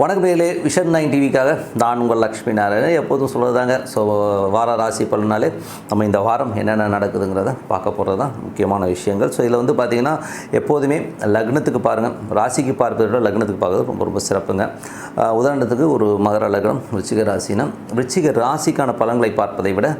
வணக்கம் மேலே vision nine டிவிக்காக நான் உங்கள் லக்ஷ்மி நாராயணன். எப்போதும் சொல்கிறதாங்க ஸோ வார ராசி பலனாலே நம்ம இந்த வாரம் என்னென்ன நடக்குதுங்கிறத பார்க்க போகிறது தான் முக்கியமான விஷயங்கள். ஸோ இதில் வந்து பார்த்திங்கன்னா எப்போதுமே லக்னத்துக்கு பாருங்கள் ராசிக்கு பார்ப்பதை விட லக்னத்துக்கு பார்க்குறது ரொம்ப ரொம்ப சிறப்புங்க. உதாரணத்துக்கு ஒரு மகர லக்னம் விருச்சிக ராசினா விருச்சிக ராசிக்கான பலன்களை பார்ப்பதை விட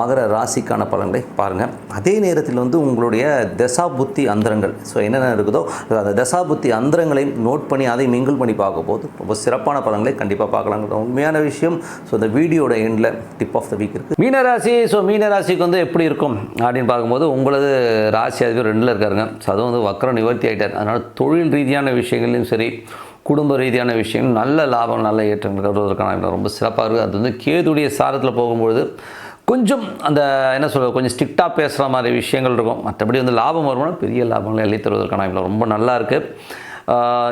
மகர ராசிக்கான பலன்களை பாருங்கள் அதே நேரத்தில் வந்து உங்களுடைய தசா புத்தி அந்தரங்கள் ஸோ என்னென்ன இருக்குதோ அந்த தசா புத்தி அந்தரங்களையும் நோட் பண்ணி அதை மிங்கிள் பண்ணி பார்க்க போது ரொம்ப சிறப்பான பலன்களை கண்டிப்பாக பார்க்கலாங்கிற உண்மையான விஷயம் ஸோ இந்த வீடியோட எண்டில் டிப் ஆஃப் த வீக் இருக்குது மீனராசி ஸோ மீனராசிக்கு வந்து எப்படி இருக்கும் அப்படின்னு பார்க்கும்போது உங்களது ராசி அதிபர் ரெண்டில் இருக்காருங்க. ஸோ அதுவும் வந்து வக்கரம் நிவர்த்தி ஆகிட்டார் அதனால் தொழில் ரீதியான விஷயங்களையும் சரி குடும்ப ரீதியான விஷயம் நல்ல லாபம் நல்ல ஏற்றங்கள் வருவதற்கான ரொம்ப சிறப்பாக இருக்குது அது வந்து கேதுடைய சாரத்தில் போகும்பொழுது கொஞ்சம் அந்த என்ன சொல்கிறது கொஞ்சம் ஸ்ட்ரிக்டாக பேசுகிற மாதிரி விஷயங்கள் இருக்கும். மற்றபடி வந்து லாபம் வருமானம் பெரிய லாபங்களை எழுதி தருவதற்கான ரொம்ப நல்லா இருக்குது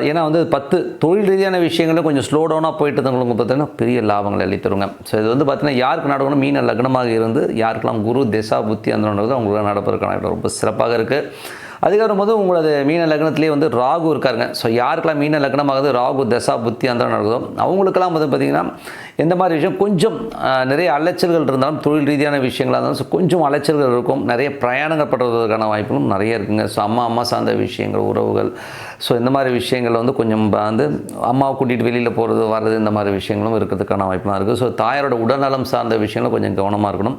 ஏன்னா வந்து பத்து தொழில் ரீதியான விஷயங்களும் கொஞ்சம் ஸ்லோ டவுனாக போயிட்டு இருந்தவங்களுக்கு பார்த்தீங்கன்னா பெரிய லாபங்களை எழுதி ஸோ இது வந்து பார்த்தீங்கன்னா யாருக்கு நடக்கணும்? மீன லக்னமாக இருந்து யாருக்கெல்லாம் குரு திசா புத்தி அந்த நடக்குது அவங்களுக்கு நடப்பதற்கான ரொம்ப சிறப்பாக இருக்குது அதுக்கப்புறம் போது உங்களது மீன லக்னத்திலே வந்து ராகு இருக்காருங்க. ஸோ யாருக்கெல்லாம் மீன லக்னமாகுது? ராகு தசா புத்தி அந்த நடக்குதோ அவங்களுக்கெல்லாம் வந்து பார்த்திங்கன்னா எந்த மாதிரி விஷயம்? கொஞ்சம் நிறைய அலைச்சல்கள் இருந்தாலும் தொழில் ரீதியான விஷயங்களாக இருந்தாலும் ஸோ கொஞ்சம் அலைச்சல்கள் இருக்கும். நிறைய பிரயாணங்கள் படுறதுக்கான வாய்ப்புகளும் நிறைய இருக்குங்க. ஸோ அம்மா அம்மா சார்ந்த விஷயங்கள் உறவுகள் ஸோ இந்த மாதிரி விஷயங்கள் வந்து கொஞ்சம் வந்து அம்மாவை கூட்டிகிட்டு வெளியில் போகிறது வர்றது இந்த மாதிரி விஷயங்களும் இருக்கிறதுக்கான வாய்ப்புலாம் இருக்குது ஸோ தாயாரோட உடல்நலம் சார்ந்த விஷயங்களும் கொஞ்சம் கவனமாக இருக்கணும்.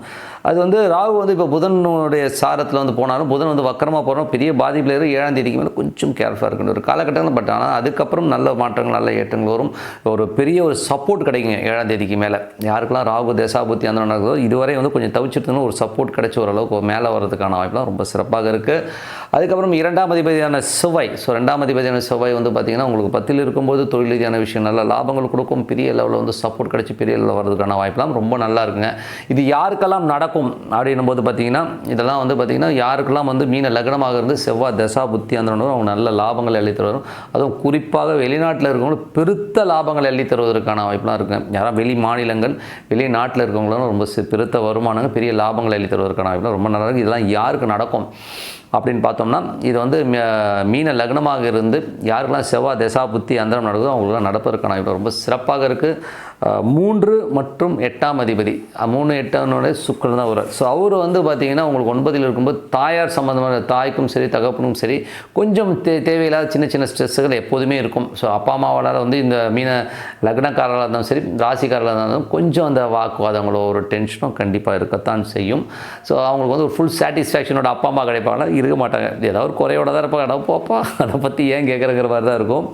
அது வந்து ராகு வந்து இப்போ புதனுடைய சாரத்தில் வந்து போனாலும் புதன் வந்து வக்கரமாக போகிறோம் பெரிய பாதிப்பில் இருந்து ஏழாம் தேதிக்கு மேலே கொஞ்சம் கேர்ஃபுல்லாக இருக்கணும். ஒரு காலகட்டங்கள் பட் ஆனால் அதுக்கப்புறம் நல்ல மாற்றங்கள் நல்ல ஏற்றங்கள் வரும். ஒரு பெரிய ஒரு சப்போர்ட் கிடைக்குங்க ஏழாம் தேதிக்கு மேலே. யாருக்கெல்லாம் ராகு தேசாபுத்தி அந்த நடக்குதோ இதுவரை வந்து கொஞ்சம் தவிச்சிருந்தோம் ஒரு சப்போர்ட் கிடைச்சி ஓரளவுக்கு மேலே வர்றதுக்கான வாய்ப்புலாம் ரொம்ப சிறப்பாக இருக்குது அதுக்கப்புறம் இரண்டாம் அதிபதியான செவ்வாய். ஸோ ரெண்டாம் அதிபதியான செவ்வாய் வந்து பார்த்திங்கன்னா உங்களுக்கு பத்தில் இருக்கும்போது தொழில் ரீதியான விஷயம் நல்ல லாபங்கள் கொடுக்கும் பெரிய லெவலில் வந்து சப்போர்ட் கிடைச்சி பெரிய லெவலில் வர்றதுக்கான வாய்ப்புலாம் ரொம்ப நல்லா இருக்குங்க. இது யாருக்கெல்லாம் நடக்கும் அப்படின்னும் போது பார்த்திங்கன்னா இதெல்லாம் வந்து பார்த்திங்கன்னா யாருக்கெல்லாம் வந்து மீன லக்னமாக இருந்து செவ்வாய் தசா புத்தி அந்த அவங்க நல்ல லாபங்கள் அள்ளி தருவாரும் அதுவும் குறிப்பாக வெளிநாட்டில் இருக்கவங்களும் பெருத்த லாபங்கள் அள்ளி தருவதற்கான வாய்ப்புலாம் இருக்குங்க. யாராவது வெளி மாநிலங்கள் வெளிநாட்டில் இருக்கவங்களும் ரொம்ப பெருத்த வருமானங்கள் பெரிய லாபங்கள் அள்ளி தருவதற்கான வாய்ப்புலாம் ரொம்ப நல்லா இருக்குது இதெல்லாம் யாருக்கு நடக்கும்? அப்படின்னு பார்த்தோம்னா இது வந்து ம- மீன லக்னமாக இருந்து யாருக்கெல்லாம் செவ்வாய் தசா புத்தி அந்தரம் நடக்குதோ அவங்களுக்குலாம் நடப்பதற்கான ரொம்ப சிறப்பாக இருக்குது மூன்று மற்றும் எட்டாம் அதிபதி. மூணு எட்டானுடைய சுக்கரன் தான் வரும் ஸோ அவர் வந்து பார்த்தீங்கன்னா உங்களுக்கு ஒன்பதில் இருக்கும்போது தாயார் சம்மந்தமான தாய்க்கும் சரி தகப்பனும் சரி கொஞ்சம் தே தேவையில்லாத சின்ன சின்ன ஸ்ட்ரெஸ்ஸுகள் எப்போதுமே இருக்கும். ஸோ அப்பா அம்மாவால் வந்து இந்த மீன லக்னக்காரர்களாக இருந்தாலும் சரி ராசிக்காரர்களாக இருந்தாலும் கொஞ்சம் அந்த வாக்குவாதங்களோ ஒரு டென்ஷனும் கண்டிப்பாக இருக்கத்தான் செய்யும். ஸோ அவங்களுக்கு வந்து ஒரு ஃபுல் சாட்டிஸ்ஃபேக்ஷனோட அப்பா அம்மா கிடைப்பாங்களா? இருக்க மாட்டாங்க. ஏதாவது ஒரு குறையோட தான் இருப்பாங்க. அடப்போப்பா அதை பற்றி ஏன் கேட்குறங்கிற மாதிரி தான் இருக்கும்.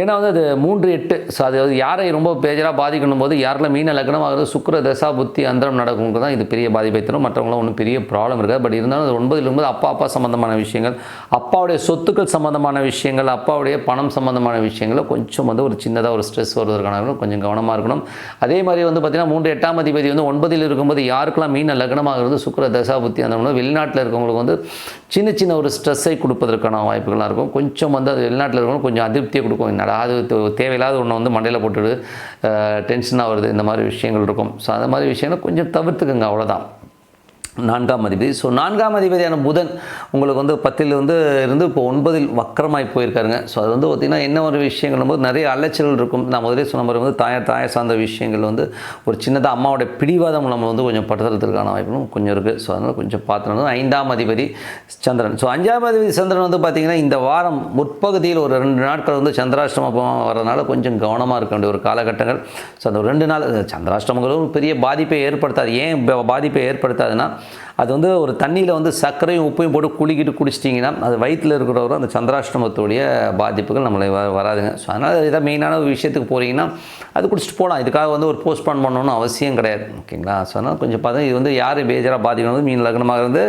ஏன்னா வந்து அது மூன்று எட்டு ஸோ அது யாரை ரொம்ப பேஜராக பாதிக்கணும் போது யாருக்கெல்லாம் மீன லக்னம் ஆகுது சுக்கர தசா புத்தி அந்தரம் நடக்கும் தான் இது பெரிய பாதிப்பை தரும். மற்றவங்களும் ஒன்றும் பெரிய ப்ராப்ளம் இருக்காது. பட் இருந்தாலும் அது ஒன்பதில் இருக்கும்போது அப்பா அப்பா சம்மந்தமான விஷயங்கள் அப்பாவுடைய சொத்துக்கள் சம்மந்தமான விஷயங்கள் அப்பாவுடைய பணம் சம்மந்தமான விஷயங்களை கொஞ்சம் வந்து ஒரு சின்னதாக ஒரு ஸ்ட்ரெஸ் வருவதற்கான கொஞ்சம் கவனமாக இருக்கணும். அதே மாதிரி வந்து பார்த்திங்கன்னா மூன்று எட்டாம் அதிபதி வந்து ஒன்பதில் இருக்கும்போது யாருக்கெல்லாம் மீன லக்னமாகிறது சுக்கர தசா புத்தி அந்த வெளிநாட்டில் இருக்கவங்களுக்கு வந்து சின்ன சின்ன ஒரு ஸ்ட்ரெஸ்ஸை கொடுப்பதற்கான வாய்ப்புகள்லாம் இருக்கும். கொஞ்சம் வந்து அது வெளிநாட்டில் இருக்கவங்க கொஞ்சம் அதிருப்தியை கொடுக்கும். என்னடா அது தேவையில்லாத ஒன்று வந்து மண்டையில் போட்டுவிடு டென்ஷனாக வருது இந்த மாதிரி விஷயங்கள் இருக்கும். ஸோ அந்த மாதிரி விஷயங்கள் கொஞ்சம் தவிர்த்துக்குங்க அவ்வளோதான் நான்காம் அதிபதி. ஸோ நான்காம் அதிபதியான புதன் உங்களுக்கு வந்து பத்தில் வந்து இருந்து இப்போ ஒன்பதில் வக்கரமாகி போயிருக்காருங்க. ஸோ அது வந்து பார்த்திங்கன்னா என்ன ஒரு விஷயங்கள்? போது நிறைய அலைச்சல்கள் இருக்கும். நான் முதலே சொன்ன மாதிரி வந்து தாயார் தாயார் சார்ந்த விஷயங்கள் வந்து ஒரு சின்னதாக அம்மாவோட பிடிவாதம் நம்ம வந்து கொஞ்சம் படுத்துறதுக்கான வாய்ப்புகளும் கொஞ்சம் இருக்குது ஸோ அதனால் கொஞ்சம் பார்த்துனது ஐந்தாம் அதிபதி சந்திரன். ஸோ அஞ்சாம் அதிபதி சந்திரன் வந்து பார்த்திங்கன்னா இந்த வாரம் முற்பகுதியில் ஒரு ரெண்டு நாட்கள் வந்து சந்திராஷ்டமம் வரதுனால கொஞ்சம் கவனமாக இருக்க வேண்டிய ஒரு காலகட்டங்கள். ஸோ அந்த ரெண்டு நாள் சந்திராஷ்டமங்களும் பெரிய பாதிப்பை ஏற்படுத்தாது. ஏன் பாதிப்பை ஏற்படுத்தாதுன்னா அது வந்து ஒரு தண்ணியில் வந்து சர்க்கரையும் உப்பையும் போட்டு குளிக்கிட்டு குடிச்சிட்டிங்கன்னா அது வயிற்றில் இருக்கிறவரும் அந்த சந்திராஷ்டமத்துடைய பாதிப்புகள் நம்மளை வ வராதுங்க. ஸோ அதனால் இதான் மெயினான ஒரு விஷயத்துக்கு போகிறீங்கன்னா அது குடிச்சிட்டு போகலாம் இதுக்காக வந்து ஒரு போஸ்ட்பான் பண்ணணும்னு அவசியம் கிடையாது ஓகேங்களா? ஸோ அதனால் கொஞ்சம் பார்த்தா இது வந்து யார் பேஜராக பாதிக்கணும் வந்து மீன் லக்னமாக இருந்து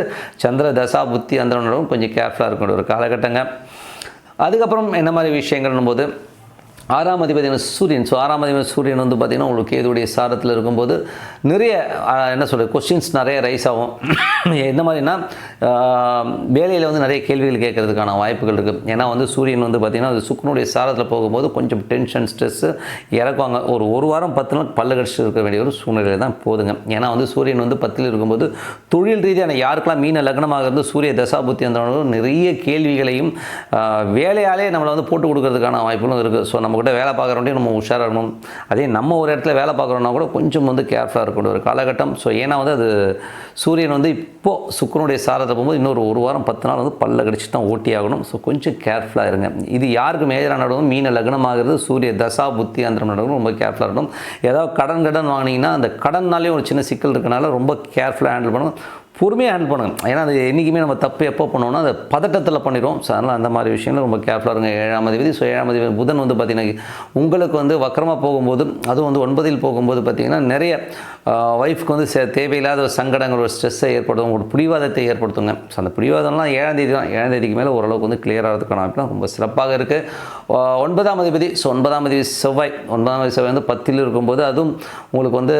சந்திர தசா புத்தி அந்த கொஞ்சம் கேர்ஃபுல்லாக இருக்கணும். ஒரு காலகட்டங்க. அதுக்கப்புறம் என்ன மாதிரி விஷயங்கள்னும் போது ஆறாம் அதிபதியான சூரியன். ஸோ ஆறாம் அதிபதி சூரியன் வந்து பார்த்திங்கன்னா உங்களுக்கு கேதுடைய சாரத்தில் இருக்கும்போது நிறைய என்ன சொல்கிறது கொஸ்டின்ஸ் நிறைய ரைஸ் ஆகும். எந்த மாதிரினா வேலையில் வந்து நிறைய கேள்விகள் கேட்கறதுக்கான வாய்ப்புகள் இருக்குது ஏன்னா வந்து சூரியன் வந்து பார்த்திங்கன்னா அது சுக்கனுடைய சாரத்தில் போகும்போது கொஞ்சம் டென்ஷன் ஸ்ட்ரெஸ்ஸு இறக்குவாங்க. ஒரு ஒரு வாரம் பத்து நாள் பல்ல கடிச்சு இருக்க வேண்டிய ஒரு சூழ்நிலை தான் போதுங்க. ஏன்னா வந்து சூரியன் வந்து பத்தில் இருக்கும்போது தொழில் ரீதியான யாருக்கெல்லாம் மீன லக்னமாக இருந்து சூரிய தசாபுத்தி அந்த நிறைய கேள்விகளையும் வேலையாலே நம்மளை வந்து போட்டு கொடுக்கறதுக்கான வாய்ப்புகளும் இருக்குது ஸோ கூட வேலை பார்க்குறவன்ட்டையும் நம்ம உஷாராக இருக்கணும். அதே நம்ம ஒரு இடத்துல வேலை பார்க்குறோன்னா கூட கொஞ்சம் வந்து கேர்ஃபுல்லாக இருக்கணும். ஒரு காலகட்டம். ஸோ ஏன்னா வந்து அது சூரியன் வந்து இப்போது சுக்கரனுடைய சாரத்தை போகும்போது இன்னொரு ஒரு வாரம் பத்து நாள் வந்து பல்ல கடிச்சு தான் ஓட்டி ஆகணும். ஸோ கொஞ்சம் கேர்ஃபுல்லாக இருங்க. இது யாருக்கு மேஜராக நடக்கும் மீன லக்னமாகிறது சூரிய தசா புத்தி அந்த நடக்கும் ரொம்ப கேர்ஃபுல்லாக இருக்கணும். ஏதாவது கடன் கடன் வாங்கினீங்கன்னா அந்த கடன்னாலே ஒரு சின்ன சிக்கல் இருக்கனால ரொம்ப கேர்ஃபுல்லாக ஹேண்டில் பண்ணணும். பொறுமையாக ஹேண்டில் பண்ணுங்கள் ஏன்னா அது என்றைக்குமே நம்ம தப்பு எப்போ பண்ணுவோம்னா அதை பதட்டத்தில் பண்ணிடுவோம். ஸோ அதனால் அந்த மாதிரி விஷயங்கள் ரொம்ப கேர்ஃபுல்லாக இருங்க. ஏழாம் தேதி ஸோ ஏழாம் தேதி புதன் வந்து பார்த்திங்கன்னா உங்களுக்கு வந்து வக்கரமாக போகும்போது அதுவும் வந்து ஒன்பதில் போகும்போது பார்த்திங்கன்னா நிறைய ஒய்ஃப்க்கு வந்து சே- தேவையில்லாத ஒரு சங்கடங்கள் ஒரு ஸ்ட்ரெஸ்ஸை ஏற்படுத்தும் ஒரு பிடிவாதத்தை ஏற்படுத்துங்க. ஸோ அந்த பிடிவாதம்லாம் ஏழாம் தேதி தான். ஏழாம் தேதிக்கு மேலே ஓரளவுக்கு வந்து கிளியராகிறதுக்கான ஆகிறதுக்கான ரொம்ப சிறப்பாக இருக்குது ஒன்பதாம் அதிபதி ஸோ ஒன்பதாம் அதிபதி செவ்வாய். ஒன்பதாம் அதிபதி செவ்வாய் வந்து பத்தில் இருக்கும்போது அதுவும் உங்களுக்கு வந்து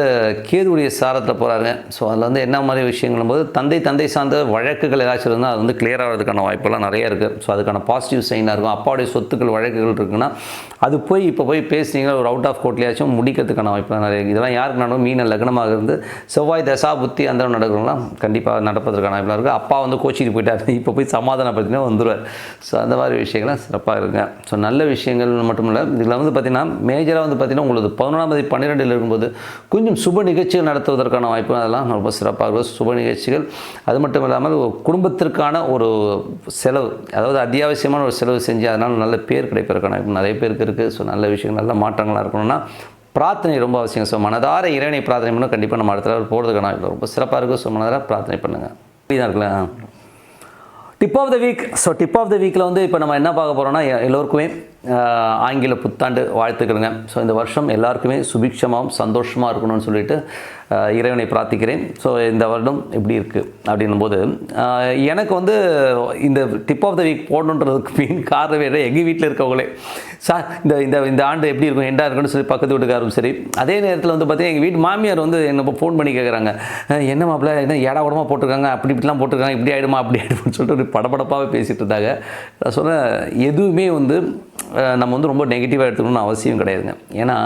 கேதுடைய சாரத்தில் போகிறாருங்க ஸோ அதில் வந்து என்ன மாதிரி விஷயங்களும் போது தந்தை தந்தை சார்ந்த வழக்குகள் ஏதாச்சும் இருந்தால் அது வந்து கிளியர் ஆகிறதுக்கான வாய்ப்புலாம் நிறைய இருக்குது ஸோ அதுக்கான பாசிட்டிவ் சைனாக இருக்கும். அப்பாவுடைய சொத்துக்கள் வழக்குகள் இருக்குன்னா அது போய் இப்போ போய் பேசுனீங்கன்னா ஒரு அவுட் ஆஃப் கோர்ட்லேயாச்சும் முடிக்கிறதுக்கான வாய்ப்புலாம் நிறைய இருக்குது இதெல்லாம் யாருக்கு நடக்கும்? மீன லக்னமாக இருந்து செவ்வாய் தசா புத்தி அந்த நடக்கிறவங்களாம் கண்டிப்பாக நடப்பதற்கான வாய்ப்பெல்லாம் இருக்குது அப்பா வந்து கோச்சிக்கு போயிட்டார். இப்போ போய் சமாதானப்படுத்தினா வந்துடுவார் ஸோ அந்த மாதிரி விஷயங்கள்லாம் சிறப்பாக இருங்க ஸோ நல்ல விஷயங்கள் மட்டும் இல்லை. இதில் வந்து பார்த்திங்கன்னா மேஜராக வந்து பார்த்திங்கன்னா உங்களுக்கு பதினொன்றாம் தேதி பன்னிரெண்டில் இருக்கும்போது கொஞ்சம் சுப நிகழ்ச்சிகள் நடத்துவதற்கான வாய்ப்பு அதெல்லாம் ரொம்ப சிறப்பாக இருக்கும். சுப நிகழ்ச்சிகள். அது மட்டும் இல்லாமல் குடும்பத்திற்கான ஒரு செலவு அதாவது அத்தியாவசியமான ஒரு செலவு செஞ்சு அதனால் நல்ல பேர் கிடைப்பதற்கான வாய்ப்பு நிறைய பேருக்கு இருக்குது ஸோ நல்ல விஷயங்கள் நல்ல மாற்றங்களாக இருக்கணும்னா பிரார்த்தனை ரொம்ப அவசியம். ஸோ மனதார இறைவனை பிரார்த்தனை பண்ண கண்டிப்பாக நம்ம அடுத்த லெவல் போகிறதுக்கான ரொம்ப சிறப்பாக இருக்கும். ஸோ மனதார பிரார்த்தனை பண்ணுங்கள் தான் இருக்குல்ல? Tip of the week so tip of the வீக்கில் வந்து இப்போ நம்ம என்ன பார்க்க போகிறோம்னா எல்லோருக்குமே ஆங்கில புத்தாண்டு வாழ்த்துக்கிறேங்க ஸோ இந்த வருஷம் எல்லாருக்குமே சுபிக்ஷமாகவும் சந்தோஷமாக இருக்கணும்னு சொல்லிட்டு இறைவனை பிரார்த்திக்கிறேன். ஸோ இந்த வருடம் எப்படி இருக்குது அப்படின்னும் போது எனக்கு வந்து இந்த டிப் ஆஃப் த வீக் போடணுன்றதுக்கு மெயின் காரணமே என்ன எங்கள் வீட்டில் இருக்கவங்களே. சார் இந்த இந்த இந்த ஆண்டு எப்படி இருக்கும் எண்டா இருக்குன்னு சொல்லி பக்கத்து வீட்டுக்காரும் சரி. அதே நேரத்தில் வந்து பார்த்தீங்கன்னா எங்கள் வீட்டு மாமியார் வந்து என்ன ஃபோன் பண்ணி கேட்குறாங்க என்ன மாப்பிள்ள என்ன ஏடா கூடமா போட்டிருக்காங்க அப்படி இப்படிலாம் போட்டிருக்காங்க இப்படி ஆகிடுமா அப்படி ஆகிடுமான்னு சொல்லிட்டு ஒரு படபடப்பாகவே பேசிகிட்டு இருந்தாங்க. நான் சொன்னேன் எதுவுமே வந்து நம்ம வந்து ரொம்ப நெகட்டிவாக எடுத்துக்கணும்னு அவசியம் கிடையாதுங்க. ஏன்னா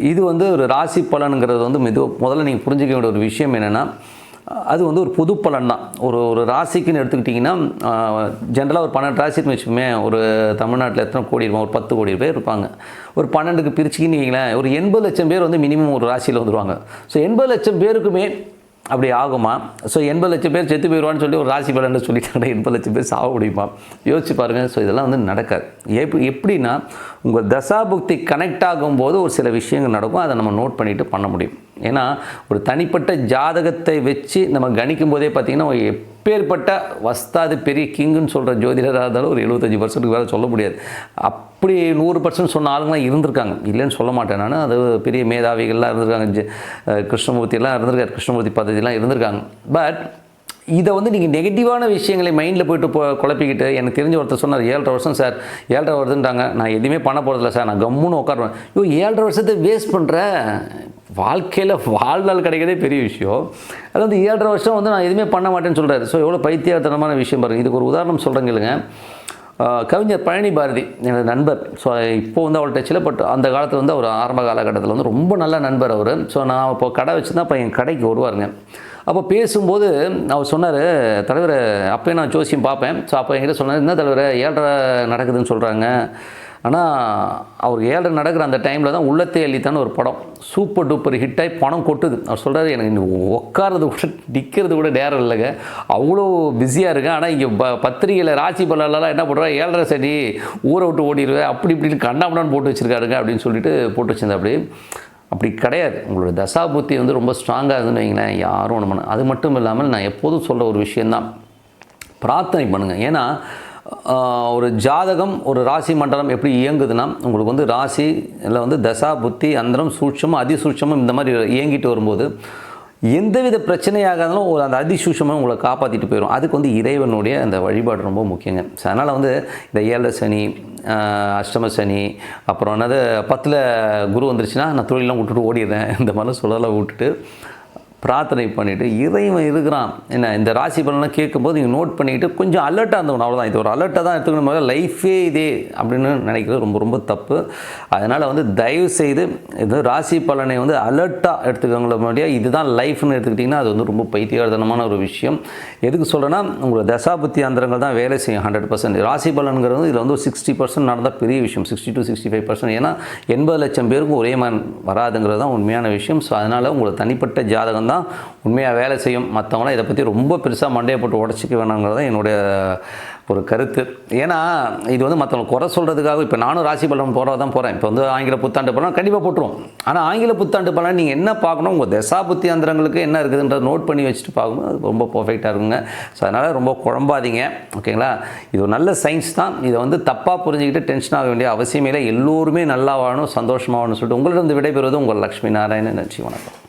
இது வந்து ஒரு ராசி பலனுங்கிறது வந்து மெது முதல்ல நீங்கள் புரிஞ்சிக்க வேண்டிய ஒரு விஷயம் என்னென்னா அது வந்து ஒரு பொது பலன் தான் ஒரு ஒரு ராசிக்குன்னு எடுத்துக்கிட்டிங்கன்னா ஜென்ரலாக ஒரு பன்னெண்டு ராசின்னு வச்சுக்கோமே ஒரு தமிழ்நாட்டில் எத்தனை கோடி இருப்பாங்க ஒரு பத்து கோடி பேர் இருப்பாங்க. ஒரு பன்னெண்டுக்கு பிரிச்சுக்கின்னு வைங்களேன் ஒரு எண்பது லட்சம் பேர் வந்து மினிமம் ஒரு ராசியில் வந்துடுவாங்க ஸோ எண்பது லட்சம் பேருக்குமே அப்படி ஆகுமா? ஸோ எண்பது லட்சம் பேர் செத்து போயிடுவான்னு சொல்லி ஒரு ராசி பலன்னு சொல்லிட்டாங்க. எண்பது லட்சம் பேர் சாக முடியுமா? யோசிச்சு பாருங்கள் ஸோ இதெல்லாம் வந்து நடக்காது. எப்படி எப்படின்னா உங்கள் தசாபுக்தி கனெக்ட் ஆகும்போது ஒரு சில விஷயங்கள் நடக்கும். அதை நம்ம நோட் பண்ணிவிட்டு பண்ண முடியும். ஏன்னா ஒரு தனிப்பட்ட ஜாதகத்தை வச்சு நம்ம கணிக்கும் போதே பார்த்திங்கன்னா அப்பேற்பட்ட வஸ்தாது பெரிய கிங்குன்னு சொல்கிற ஜோதிடராக இருந்தாலும் ஒரு எழுபத்தஞ்சி பர்சன்ட்டுக்கு மேலே சொல்ல முடியாது. அப்படி நூறு பர்சன்ட் சொன்ன ஆளுங்களாம் இருந்திருக்காங்க. இல்லைன்னு சொல்ல மாட்டேன் நான். அது பெரிய மேதாவிகள்லாம் இருந்திருக்காங்க. ஜெ- கிருஷ்ணமூர்த்தியெல்லாம் இருந்திருக்காரு. கிருஷ்ணமூர்த்தி பதவியெல்லாம் இருந்திருக்காங்க. பட் இதை வந்து நீங்கள் நெகட்டிவான விஷயங்களை மைண்டில் போயிட்டு போ குழப்பிக்கிட்டு எனக்கு தெரிஞ்ச ஒருத்தர் சொன்னார் ஏழரை வருஷம் சார் ஏழரை வருதுன்றாங்க. நான் எதுவுமே பண்ண போகிறதில்ல சார். நான் கம்முன்னு உட்காருவேன். ஐயோ ஏழரை வருஷத்தை வேஸ்ட் பண்ணுற வாழ்க்கையில் வாழ்நாள் கிடைக்கிறதே பெரிய விஷயம். அது வந்து ஏழரை வருஷம் வந்து நான் எதுவுமே பண்ண மாட்டேன்னு சொல்கிறாரு ஸோ எவ்வளோ பைத்தியத்தனமான விஷயம் பாருங்கள் இதுக்கு ஒரு உதாரணம் சொல்கிறேங்க இல்லைங்க கவிஞர் பழனி பாரதி எனது நண்பர். ஸோ இப்போ வந்து அவள் டச்சில் பட் அந்த காலத்தில் வந்து அவர் ஆரம்ப காலகட்டத்தில் வந்து ரொம்ப நல்ல நண்பர் அவர். ஸோ நான் இப்போ கடை வச்சுருந்தா அப்போ என் கடைக்கு வருவாருங்க. அப்போ பேசும்போது அவர் சொன்னார் தலைவர் அப்போயே நான் ஜோசியம் பார்ப்பேன். ஸோ அப்போ என்கிட்ட சொன்னார் என்ன தலைவர் ஏழரை நடக்குதுன்னு சொல்கிறாங்க ஆனால் அவர் ஏழரை நடக்கிற அந்த டைமில் தான் உள்ளத்தை அள்ளித்தான ஒரு படம். சூப்பர் டூப்பர் ஹிட்டாகி பணம் கொட்டுது. அவர் சொல்கிறாரு எனக்கு உட்காரது கூட நிற்கிறது கூட நேரம் இல்லைங்க. அவ்வளோ பிஸியாக இருக்கேன். ஆனால் இங்கே ப பத்திரிகையில் ராசி பலன்லாம் என்ன பண்ணுறா ஏழரை சரி ஊரை விட்டு ஓடிடுவேன். அப்படி இப்படின்னு கண்ணாமண்ணான்னு போட்டு வச்சுருக்காருங்க அப்படின்னு சொல்லிட்டு போட்டு வச்சிருந்தா அப்படி அப்படி கிடையாது உங்களோட தசாபுத்தி வந்து ரொம்ப ஸ்ட்ராங்காக இருந்துன்னு வைங்களேன் யாரும் ஒன்று பண்ண அது மட்டும் இல்லாமல் நான் எப்போதும் சொல்கிற ஒரு விஷயந்தான் பிரார்த்தனை பண்ணுங்கள் ஏன்னா ஒரு ஜாதகம் ஒரு ராசி மண்டலம் எப்படி இயங்குதுன்னா உங்களுக்கு வந்து ராசி இல்லை வந்து தசா புத்தி அந்தரம் சூட்சமும் அதிசூட்சமும் இந்த மாதிரி இயங்கிட்டு வரும்போது எந்தவித பிரச்சனையாக இருந்தாலும் ஒரு அந்த அதிசூஷமாக உங்களை காப்பாற்றிட்டு போயிடும் அதுக்கு வந்து இறைவனுடைய அந்த வழிபாடு ரொம்ப முக்கியங்க. ஸோ அதனால் வந்து இந்த ஏழரை சனி அஷ்டம சனி அப்புறம் என்னது பத்தில் குரு வந்துருச்சுன்னா நான் தொழிலெலாம் விட்டுட்டு ஓடிடுறேன். இந்த மாதிரிலாம் சொல்லலாம் விட்டுட்டு பிரார்த்தனை பண்ணிவிட்டு இறைவன் இருக்கிறான். என்ன இந்த ராசி பலன்லாம் கேட்கும்போது நீங்கள் நோட் பண்ணிவிட்டு கொஞ்சம் அலர்ட்டாக இருந்தவங்க அவ்வளோதான் இது ஒரு அலர்ட்டாக தான் எடுத்துக்கணும். முதல்ல லைஃபே இதே அப்படின்னு நினைக்கிறது ரொம்ப ரொம்ப தப்பு. அதனால் வந்து தயவு செய்து இது ராசி பலனை வந்து அலர்ட்டாக எடுத்துக்கவங்கள முடியாது இதுதான் லைஃப்னு எடுத்துக்கிட்டிங்கன்னா அது வந்து ரொம்ப பைத்தியகார்தனமான ஒரு விஷயம். எதுக்கு சொல்கிறேன்னா உங்களோட தசாபுத்தி அந்தரங்கள் தான் வேலை செய்யும் ஹண்ட்ரட் பர்சன்ட் ராசி பலன்கிறது இதில் வந்து ஒரு சிக்ஸ்டி பர்சன்ட் நடந்தால் பெரிய விஷயம். Sixty to sixty five percent ஏன்னா எண்பது லட்சம் பேருக்கும் ஒரே மாதிரி வராதுங்கிறது தான் உண்மையான விஷயம். ஸோ அதனால் உங்களை தனிப்பட்ட ஜாதகம் மட்டும்தான் உண்மையாக வேலை செய்யும் மற்றவங்களாம் இதை பற்றி ரொம்ப பெருசாக மண்டையை போட்டு உடச்சிக்க வேணாங்கிறது என்னுடைய ஒரு கருத்து. ஏன்னா இது வந்து மற்றவங்க குறை சொல்கிறதுக்காக இப்போ நானும் ராசி பலன் போகிறதா தான் போகிறேன் இப்போ வந்து ஆங்கில புத்தாண்டு பலன் கண்டிப்பாக போட்டுருவோம். ஆனால் ஆங்கில புத்தாண்டு பலன் நீங்கள் என்ன பார்க்கணும் உங்கள் தசா புத்தி அந்தரங்களுக்கு என்ன இருக்குதுன்றத நோட் பண்ணி வச்சுட்டு பார்க்கும்போது அது ரொம்ப பர்ஃபெக்டாக இருக்குங்க. ஸோ அதனால் ரொம்ப குழம்பாதீங்க. ஓகேங்களா? இது ஒரு நல்ல சயின்ஸ் தான். இதை வந்து தப்பாக புரிஞ்சுக்கிட்டு டென்ஷன் ஆக வேண்டிய அவசியமே இல்லை. எல்லோருமே நல்லா வாழணும் சந்தோஷமாக வாழணும்னு சொல்லிட்டு உங்களிடம் விடைபெறுவது உங்கள் லக்ஷ்மி நாராயணன் நன்றி வணக்கம்.